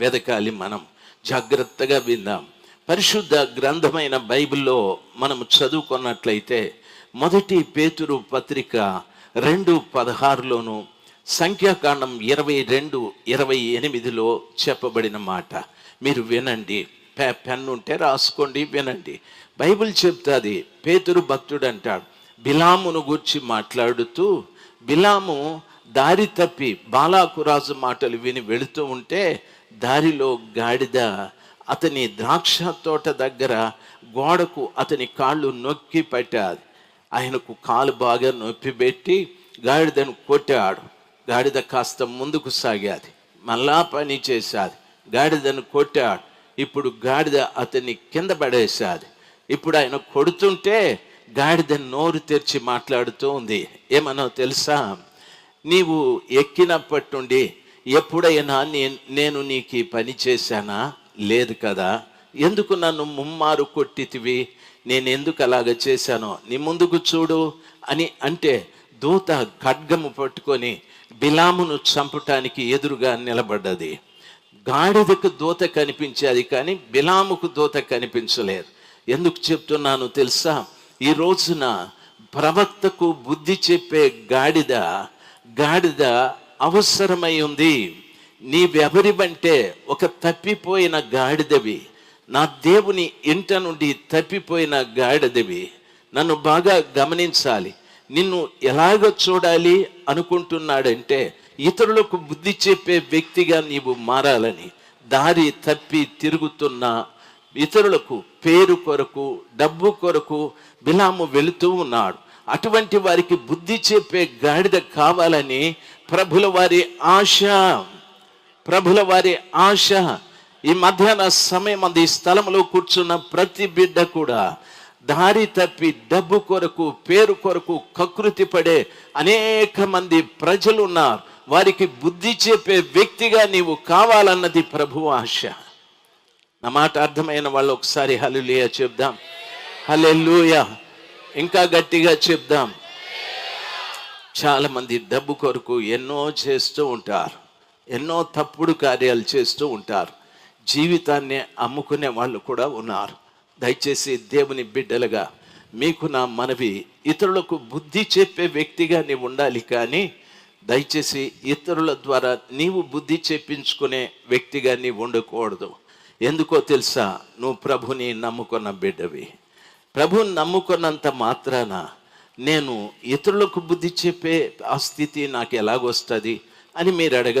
వెదకాలి మనం. జాగ్రత్తగా విందాం. పరిశుద్ధ గ్రంథమైన బైబిల్లో మనం చదువుకున్నట్లయితే మొదటి పేతురు పత్రిక రెండు పదహారులోను సంఖ్యాకాండం ఇరవై రెండు ఇరవై ఎనిమిదిలో చెప్పబడిన మాట. మీరు వినండి. పె పెన్ ఉంటే రాసుకోండి వినండి. బైబిల్ చెప్తుంది పేతురు భక్తుడు అంటాడు బిలామును గూర్చి మాట్లాడుతూ బిలాము దారి తప్పి బాలాకురాజు మాటలు విని వెళుతూ ఉంటే దారిలో గాడిద అతని ద్రాక్ష తోట దగ్గర గోడకు అతని కాళ్ళు నొక్కి పట్టాది. ఆయనకు కాలు బాగా నొప్పి పెట్టి గాడిదను కొట్టాడు. గాడిద కాస్త ముందుకు సాగాది. మళ్ళా పని చేశాది. గాడిదను కొట్టాడు. ఇప్పుడు గాడిద అతన్ని కింద పడేశాది. ఇప్పుడు ఆయన కొడుతుంటే గాడిద నోరు తెరిచి మాట్లాడుతూ ఉంది. ఏమనో తెలుసా? నీవు ఎక్కినప్పటి నుండి ఎప్పుడైనా నేను నీకు ఈ పని చేశానా? లేదు కదా. ఎందుకు నన్ను ముమ్మారు కొట్టితివి? నేను ఎందుకు అలాగ చేశానో? నీ ముందుకు చూడు అని అంటే దూత ఖడ్గము పట్టుకొని బిలామును చంపటానికి ఎదురుగా నిలబడ్డది. గాడిదకు దూత కనిపించేది కానీ బిలాముకు దూత కనిపించలేదు. ఎందుకు చెప్తున్నాను తెలుసా? ఈ రోజున ప్రవక్తకు బుద్ధి చెప్పే గాడిద గాడిద అవసరమై ఉంది. నీవెవరివంటే ఒక తప్పిపోయిన గాడిదవి. నా దేవుని ఇంట నుండి తప్పిపోయిన గాడిదవి. నన్ను బాగా గమనించాలి. నిన్ను ఎలాగ చూడాలి అనుకుంటున్నాడంటే ఇతరులకు బుద్ధి చెప్పే వ్యక్తిగా నీవు మారాలని. దారి తప్పి తిరుగుతున్న ఇతరులకు పేరు కొరకు డబ్బు కొరకు బిలాము వెళుతూ ఉన్నాడు. అటువంటి వారికి బుద్ధి చెప్పే గాడిద కావాలని ప్రభుల వారి ఆశ. ప్రభుల వారి ఆశ. ఈ మధ్యాహ్న సమయం అంది స్థలంలో కూర్చున్న ప్రతి బిడ్డ కూడా దారి తప్పి డబ్బు కొరకు పేరు కొరకు కకృతి పడే అనేక మంది ప్రజలు ఉన్నారు. వారికి బుద్ధి చెప్పే వ్యక్తిగా నీవు కావాలన్నది ప్రభు ఆశ. నా మాట అర్థమైన వాళ్ళు ఒకసారి హలులియా చెప్దాం. హలెల్లుయ. ఇంకా గట్టిగా చెప్దాం. చాలా మంది డబ్బు కొరకు ఎన్నో చేస్తూ ఉంటారు. ఎన్నో తప్పుడు కార్యాలు చేస్తూ ఉంటారు. జీవితాన్ని అమ్ముకునే వాళ్ళు కూడా ఉన్నారు. దయచేసి దేవుని బిడ్డలుగా మీకు నా మనవి ఇతరులకు బుద్ధి చెప్పే వ్యక్తిగా నీవు ఉండాలి కానీ దయచేసి ఇతరుల ద్వారా నీవు బుద్ధి చెప్పించుకునే వ్యక్తిగా నీవు ఉండకూడదు. ఎందుకో తెలుసా? నువ్వు ప్రభుని నమ్ముకున్న బిడ్డవి. ప్రభుని నమ్ముకున్నంత మాత్రాన నేను ఇతరులకు బుద్ధి చెప్పే ఆ స్థితి నాకు ఎలాగొస్తుంది అని మీరు అడగచ్చు